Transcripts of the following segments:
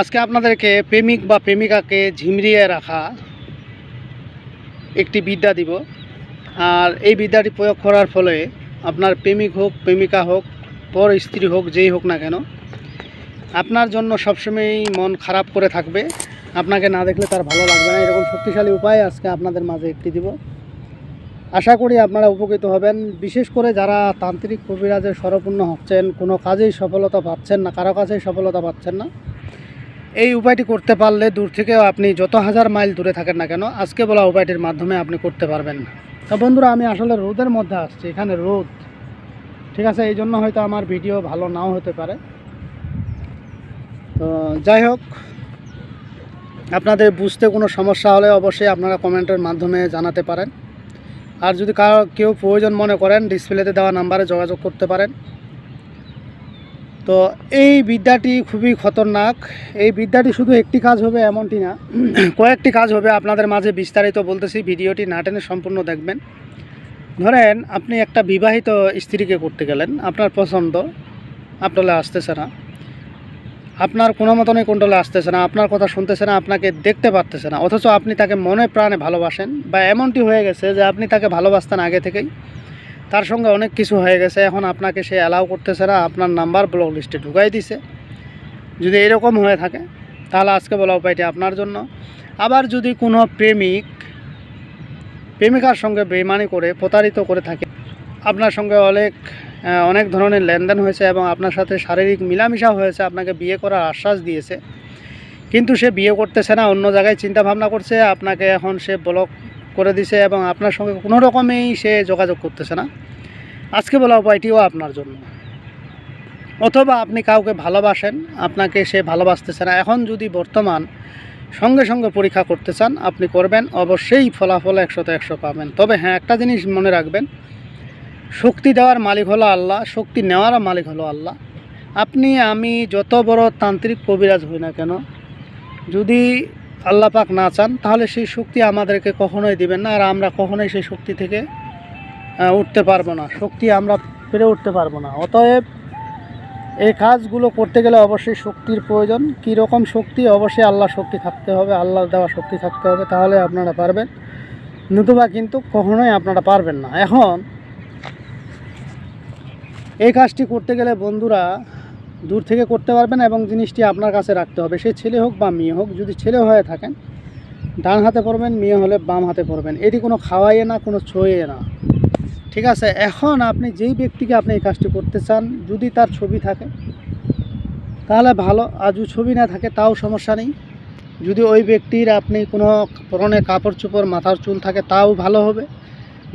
আজকে আপনাদেরকে প্রেমিক বা প্রেমিকাকে ঝিমরিয়ে রাখা একটি বিদ্যা দিব। আর এই বিদ্যাটি প্রয়োগ করার ফলে আপনার প্রেমিক হোক, প্রেমিকা হোক পর স্ত্রী হোক, যেই হোক না কেন, আপনার জন্য সবসময়ই মন খারাপ করে থাকবে। আপনাকে না দেখলে তার ভালো লাগবে না। এরকম শক্তিশালী উপায় আজকে আপনাদের মাঝে একটি দিব। আশা করি আপনারা উপকৃত হবেন। বিশেষ করে যারা তান্ত্রিক কবিরাজের স্বরপূর্ণ হচ্ছেন, কোনো কাজেই সফলতা পাচ্ছেন না, কারও কাছেই সফলতা পাচ্ছেন না। এই উপায়টি করতে পারলে দূর থেকেও আপনি যত হাজার মাইল দূরে থাকেন না কেন, আজকে বলা উপায়টির মাধ্যমে আপনি করতে পারবেন। তা বন্ধুরা, আমি আসলে রোদের মধ্যে আসছি, এখানে রোদ। ঠিক আছে, এই জন্য হয়তো আমার ভিডিও ভালো নাও হতে পারে। তো যাই হোক, আপনাদের বুঝতে কোনো সমস্যা হলে অবশ্যই আপনারা কমেন্টের মাধ্যমে জানাতে পারেন। আর যদি কারও কেউ প্রয়োজন মনে করেন ডিসপ্লেতে দেওয়া নাম্বারে যোগাযোগ করতে পারেন। তো এই বিদ্যাটি খুবই খতরনাক। এই বিদ্যাটি শুধু একটি কাজ হবে এমনটি না, কয়েকটি কাজ হবে আপনাদের মাঝে বিস্তারিত বলতেছি, ভিডিওটি না টেনে সম্পূর্ণ দেখবেন। ধরেন, আপনি একটা বিবাহিত স্ত্রীকে করতে গেলেন, আপনার পছন্দ, আপনারা আসতেছে না, আপনার কোনো মতনই কন্ট্রোলে আসতেছে না, আপনার কথা শুনতেছে না, আপনাকে দেখতে পারতেছে না, অথচ আপনি তাকে মনে প্রাণে ভালোবাসেন, বা এমনটি হয়ে গেছে যে আপনি তাকে ভালোবাসতেন আগে থেকেই। তার সঙ্গে অনেক কিছু হয়ে গেছে। এখন আপনাকে সে অ্যালাউ করতেছে না, আপনার নাম্বার ব্লক লিস্টে ঢুকাই দিছে। যদি এরকম হয়ে থাকে, তাহলে আজকে বলা উপায়টি আপনার জন্য। আবার যদি কোনো প্রেমিক, প্রেমিকার সঙ্গে বেমানি করে, প্রতারিত করে থাকে, আপনার সঙ্গে অনেক অনেক ধরনের লেনদেন হয়েছে এবং আপনার সাথে শারীরিক মিলামিশা হয়েছে, আপনাকে বিয়ে করার আশ্বাস দিয়েছে। কিন্তু সে বিয়ে করতেছে না, অন্য জায়গায় চিন্তা ভাবনা করছে, আপনাকে এখন সে ব্লক করে দিছে এবং আপনার সঙ্গে কোনো রকমেই সে যোগাযোগ করতেছে না। আজকে বলা উপায়টিও আপনার জন্য। অথবা আপনি কাউকে ভালোবাসেন, আপনাকে সে ভালোবাসতেছে না। এখন যদি বর্তমান সঙ্গে সঙ্গে পরীক্ষা করতে চান, আপনি করবেন, অবশ্যই ফলাফল একশোতে একশো পাবেন। তবে হ্যাঁ একটা জিনিস মনে রাখবেন, শক্তি দেওয়ার মালিক হলো আল্লাহ, শক্তি নেওয়ার মালিক হলো আল্লাহ। আপনি, আমি যত বড় তান্ত্রিক কবিরাজ হই না কেন, যদি আল্লাহ পাক না চান, তাহলে সেই শক্তি আমাদেরকে কখনোই দিবেন না, আর আমরা কখনোই সেই শক্তি থেকে উঠতে পারব না। শক্তি আমরা পেরে উঠতে পারব না। অতএব এই কাজগুলো করতে গেলে অবশ্যই শক্তির প্রয়োজন। কী রকম শক্তি, অবশ্যই আল্লাহ শক্তি থাকতে হবে, আল্লাহর দেওয়া শক্তি থাকতে হবে, তাহলে আপনারা পারবেন। নতুবা কিন্তু কখনোই আপনারা পারবেন না। এখন এই কাজটি করতে গেলে বন্ধুরা দূর থেকে করতে পারবেন এবং জিনিসটি আপনার কাছে রাখতে হবে। সে ছেলে হোক বা মেয়ে হোক, যদি ছেলে হয়ে থাকেন, ডান হাতে পড়বেন মেয়ে হলে বাম হাতে পড়বেন এটি কোনো খাওয়াইয়ে না, কোনো ছোঁয়ে না। ঠিক আছে, এখন আপনি যেই ব্যক্তিকে আপনি এই কাজটি করতে চান, যদি তার ছবি থাকে, তাহলে ভালো। আর যদি ছবি না থাকে, তাও সমস্যা নেই। যদি ওই ব্যক্তির আপনি কোনো পরনে কাপড় চোপড়, মাথার চুল থাকে, তাও ভালো হবে।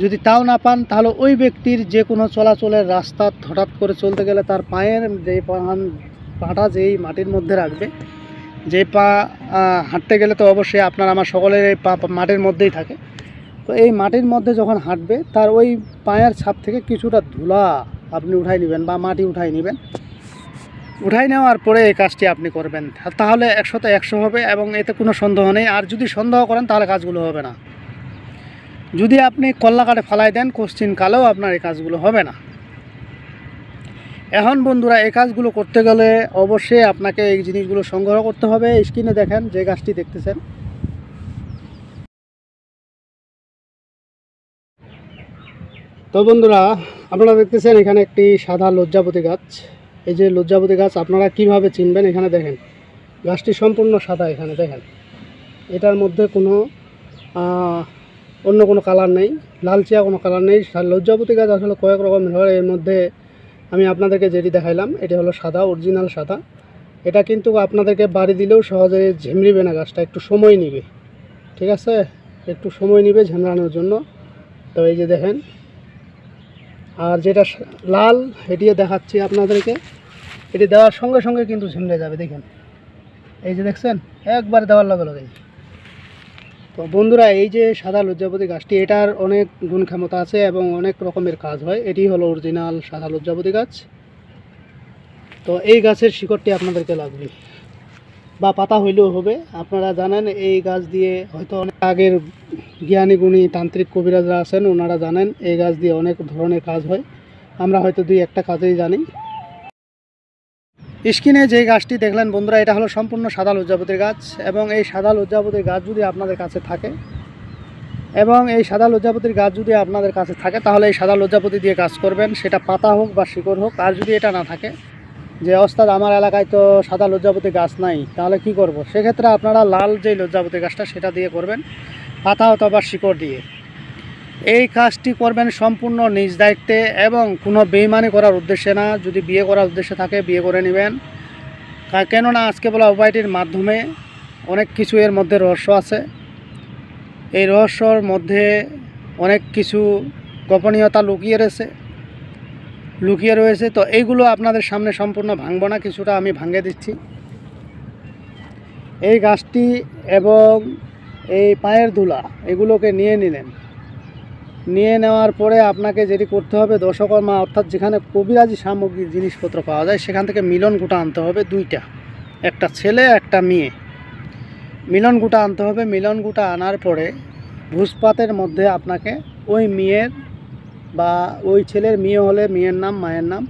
যদি তাও না পান, তাহলে ওই ব্যক্তির যে কোনো চলাচলের রাস্তা হঠাৎ করে চলতে গেলে তার পায়ের পাহান, পাটা যেই মাটির মধ্যে রাখবে, যে পা হাঁটতে গেলে তো অবশ্যই আপনার আমার সকলের এই পা, মাটির মধ্যেই থাকে। তো এই মাটির মধ্যে যখন হাঁটবে, তার ওই পায়ের ছাপ থেকে কিছুটা ধুলা আপনি উঠাই নেবেন বা মাটি উঠাই নেবেন। উঠাই নেওয়ার পরে এই কাজটি আপনি করবেন। তাহলে একশোতে একশো হবে এবং এতে কোনো সন্দেহ নেই। আর যদি সন্দেহ করেন, তাহলে কাজগুলো হবে না। যদি আপনি কল্লা কাটে ফালাই দেন, কোশ্চিন কালেও আপনার এই কাজগুলো হবে না। এখন বন্ধুরা, এই কাজগুলো করতে গেলে অবশ্যই আপনাকে এই জিনিসগুলো সংগ্রহ করতে হবে। স্ক্রিনে দেখেন, যে গাছটি দেখতেছেন। তো বন্ধুরা, আপনারা দেখতেছেন এখানে একটি সাদা লজ্জাপতি গাছ। এই যে লজ্জাপতি গাছ, আপনারা কীভাবে চিনবেন? এখানে দেখেন, গাছটি সম্পূর্ণ সাদা এখানে, দেখেন। এটার মধ্যে কোনো অন্য কোনো কালার নেই লালচিয়া কোনো কালার নেই লজ্জাপতি গাছ আসলে কয়েক রকমের হয়। এর মধ্যে আমি আপনাদেরকে যেটি দেখাইলাম, এটি হলো সাদা অরিজিনাল সাদা। এটা কিন্তু আপনাদেরকে বাড়ি দিলেও সহজে ঝিমড়িবে না গাছটা, একটু সময় নিবে। ঠিক আছে? একটু সময় নিবে ঝামড়ানোর জন্য। তো এই যে দেখেন, আর যেটা লাল, এটিও দেখাচ্ছি আপনাদেরকে। এটি দেওয়ার সঙ্গে সঙ্গে কিন্তু ঝিমড়ে যাবে, দেখেন। এই যে দেখছেন, একবার দেওয়ার লগে লগে তো বন্ধুরা, এই যে সাদা লজ্জাপতি গাছটি, এটার অনেক গুণ ক্ষমতা আছে এবং অনেক রকমের কাজ হয়। এটি হলো অরিজিনাল সাদা লজ্জাপতি গাছ। তো এই গাছের শিকড়টি আপনাদেরকে লাগবে। বা পাতা হইলেও হবে। আপনারা জানেন, এই গাছ দিয়ে হয়তো অনেক আগের জ্ঞানী গুণী তান্ত্রিক কবিরাজরা আছেন, ওনারা জানেন, এই গাছ দিয়ে অনেক ধরনের কাজ হয়। আমরা হয়তো দুই একটা কাজেই জানি। স্ক্রিনে যে গাছটি দেখলেন বন্ধুরা, এটা হলো সম্পূর্ণ সাদা লজ্জাপতির গাছ এবং এই সাদা লজ্জাপতির গাছ যদি আপনাদের কাছে থাকে এবং এই সাদা লজ্জাপতির গাছ যদি আপনাদের কাছে থাকে, তাহলে এই সাদা লজ্জাপতি দিয়ে কাজ করবেন। সেটা পাতা হোক বা শিকড় হোক, আর যদি এটা না থাকে, যে অস্তাদ আমার এলাকায় তো সাদা লজ্জাপতি গাছ নাই, তাহলে কি করব? সেক্ষেত্রে আপনারা লাল যে লজ্জাপতি গাছটা, সেটা দিয়ে করবেন, পাতা অথবা শিকড় দিয়ে। এই কাজটি করবেন সম্পূর্ণ নিজ দায়িত্বে এবং কোনো বেইমানি করার উদ্দেশ্যে না। যদি বিয়ে করার উদ্দেশ্যে থাকে, বিয়ে করে নেবেন। কেননা আজকে বলা উপায়টির মাধ্যমে অনেক কিছু এর মধ্যে রহস্য আছে। এই রহস্যর মধ্যে অনেক কিছু গোপনীয়তা লুকিয়ে রয়েছে। লুকিয়ে রয়েছে, তো এইগুলো আপনাদের সামনে সম্পূর্ণ ভাঙবো না, কিছুটা আমি ভাঙে দিচ্ছি। এই গাছটি এবং এই পায়ের ধুলা এগুলোকে নিয়ে নিলেন। নিয়ে নেওয়ার পরে আপনাকে যেটি করতে হবে দশকর্মা, অর্থাৎ যেখানে কবিরাজি সামগ্রী জিনিসপত্র পাওয়া যায়, সেখান থেকে মিলন গুঁটা আনতে হবে দুইটা। একটা ছেলে, একটা মেয়ে। মিলন গুঁটা আনতে হবে। মিলন গুঁটা আনার পরে ভুজপাতের মধ্যে আপনাকে ওই মেয়ের বা ওই ছেলের মেয়ে হলে মেয়ের নাম, মায়ের নাম,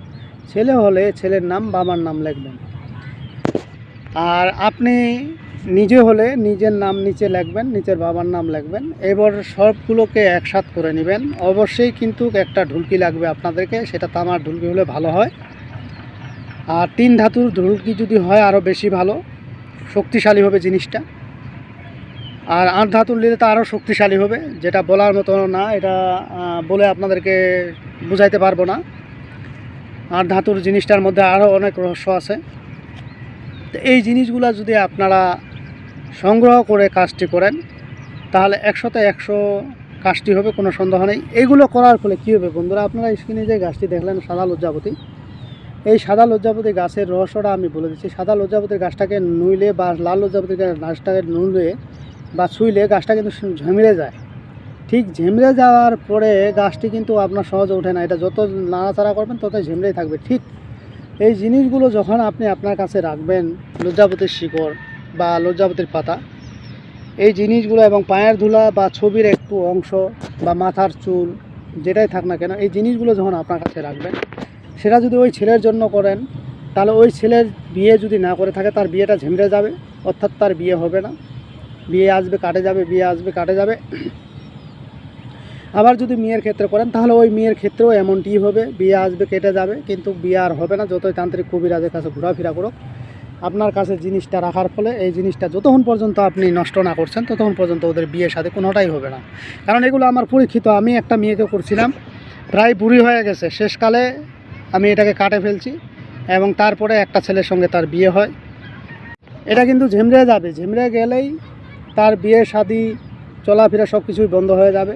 ছেলে হলে ছেলের নাম, বাবার নাম লিখবেন। আর আপনি নিজে হলে নিজের নাম নিচে লিখবেন নিচের বাবার নাম লিখবেন, এবার সবগুলোকে একসাথ করে নেবেন। অবশ্যই কিন্তু একটা ঢুলকি লাগবে আপনাদেরকে, সেটা তামার ঢুলকি হলে ভালো হয়। আর তিন ধাতুর ঢুলকি যদি হয় আরও বেশি ভালো শক্তিশালী হবে জিনিসটা। আর আট ধাতুর নিলে তো আরও শক্তিশালী হবে, যেটা বলার মতো না, এটা বলে আপনাদেরকে বুঝাইতে পারব না। আট ধাতুর জিনিসটার মধ্যে আরও অনেক রহস্য আছে। তো এই জিনিসগুলো যদি আপনারা সংগ্রহ করে কাজটি করেন, তাহলে একশোতে একশো কাজটি হবে, কোনো সন্দেহ নেই। এইগুলো করার ফলে কী হবে বন্ধুরা, আপনারা স্ক্রিনে যে গাছটি দেখলেন, সাদা লজ্জাপতি এই সাদা লজ্জাপতি গাছের রহস্যটা আমি বলে দিচ্ছি। সাদা লজ্জাপতির গাছটাকে নুইলে বা লাল লজ্জাপতির গাছটাকে নুইলে বা ছুঁইলে গাছটা কিন্তু ঝেমড়ে যায়। ঠিক ঝেমড়ে যাওয়ার পরে গাছটি কিন্তু আপনার সহজে ওঠে না। এটা যত নাড়াচাড়া করবেন তত ঝেমড়েই থাকবে। ঠিক এই জিনিসগুলো যখন আপনি আপনার কাছে রাখবেন লজ্জাপতির শিকড় বা লজ্জাপতির পাতা, এই জিনিসগুলো এবং পায়ের ধুলা বা ছবির একটু অংশ বা মাথার চুল, যেটাই থাক না কেন, এই জিনিসগুলো যখন আপনার কাছে রাখবেন, সেটা যদি ওই ছেলের জন্য করেন, তাহলে ওই ছেলের বিয়ে যদি না করে থাকে, তার বিয়েটা ঝেমড়ে যাবে, অর্থাৎ তার বিয়ে হবে না। বিয়ে আসবে, কাটে যাবে, বিয়ে আসবে, কাটে যাবে। আবার যদি মেয়ের ক্ষেত্রে করেন, তাহলে ওই মেয়ের ক্ষেত্রেও এমনটিই হবে, বিয়ে আসবে, কেটে যাবে, কিন্তু বিয়ে আর হবে না, যতই তান্ত্রিক কবিরাজের কাছে ঘোরাফেরা করুক। আপনার কাছে জিনিসটা রাখার ফলে এই জিনিসটা যতক্ষণ পর্যন্ত আপনি নষ্ট না করছেন, ততক্ষণ পর্যন্ত ওদের বিয়ের সাথে কোনোটাই হবে না। কারণ এগুলো আমার পরীক্ষিত, আমি একটা মেয়েকে করছিলাম, প্রায় বুড়ি হয়ে গেছে, শেষকালে আমি এটাকে কাটে ফেলছি এবং তারপরে একটা ছেলের সঙ্গে তার বিয়ে হয়। এটা কিন্তু ঝেমড়ে যাবে ঝেমড়ে গেলেই তার বিয়ে, শাদি, চলাফেরা সব কিছুই বন্ধ হয়ে যাবে।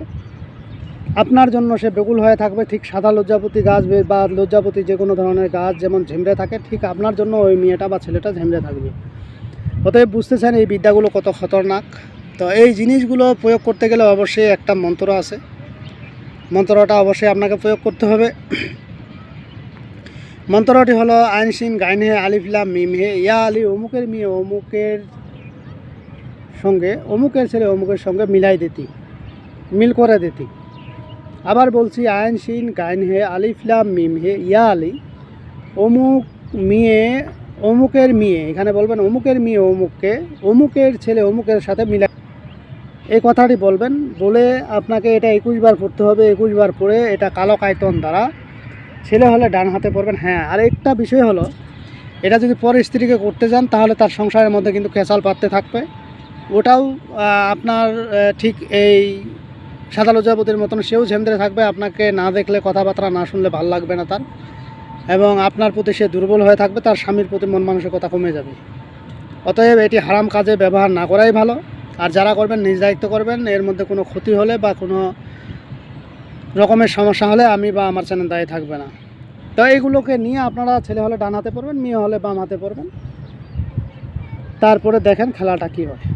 আপনার জন্য সে বেকুল হয়ে থাকবে, ঠিক সাদা লজ্জাপতি গাছ বে- লজ্জাপতি যে কোনো ধরনের গাছ যেমন ঝেমড়ে থাকে, ঠিক আপনার জন্য ওই মেয়েটা বা ছেলেটা ঝেমড়ে থাকবে। অতএব বুঝতেছেন এই বিদ্যাগুলো কত খতরনাক। তো এই জিনিসগুলো প্রয়োগ করতে গেলে অবশ্যই একটা মন্ত্র আছে। মন্ত্রটা অবশ্যই আপনাকে প্রয়োগ করতে হবে। মন্ত্রটি হলো আইনসিন গাইনে আলিফলাম মিম হে। ইয়া আলি অমুকের মেয়ে অমুকের সঙ্গে, অমুকের ছেলে অমুকের সঙ্গে মিলাই দিতি, মিল করে দিতি। আবার বলছি, আইন শিন, গাইন হে আলিফলাম মিম হে, ইয়া আলি। অমুক মেয়ে, অমুকের মেয়ে, এখানে বলবেন অমুকের মেয়ে, অমুককে, অমুকের ছেলে, অমুকের সাথে মিলা। এই কথাটি বলবেন, বলে আপনাকে এটা একুশ বার পড়তে হবে, একুশ বার পড়ে এটা কালো কায়তন দ্বারা। ছেলে হলে ডান হাতে পড়বেন হ্যাঁ। আর একটা বিষয় হলো, এটা যদি পরে স্ত্রীকে করতে যান, তাহলে তার সংসারের মধ্যে কিন্তু কেঁচাল পাততে থাকবে। ওটাও আপনার ঠিক এই সাদা লজ্জাপতির মতন, সেও ঝেমধরে থাকবে, আপনাকে না দেখলে কথাবার্তা না শুনলে ভালো লাগবে না তার। এবং আপনার প্রতি সে দুর্বল হয়ে থাকবে, তার স্বামীর প্রতি মন মানসিকতা কমে যাবে। অতএব এটি হারাম কাজে ব্যবহার না করাই ভালো। আর যারা করবেন, নিজ দায়িত্ব করবেন, এর মধ্যে কোনো ক্ষতি হলে বা কোনো রকমের সমস্যা হলে আমি বা আমার চ্যানেল দায়ী থাকবে না। তো এইগুলোকে নিয়ে আপনারা ছেলে হলে ডান হাতে পড়বেন, মেয়ে হলে বাম হাতে পড়বেন। তারপরে দেখেন খেলাটা কী হয়।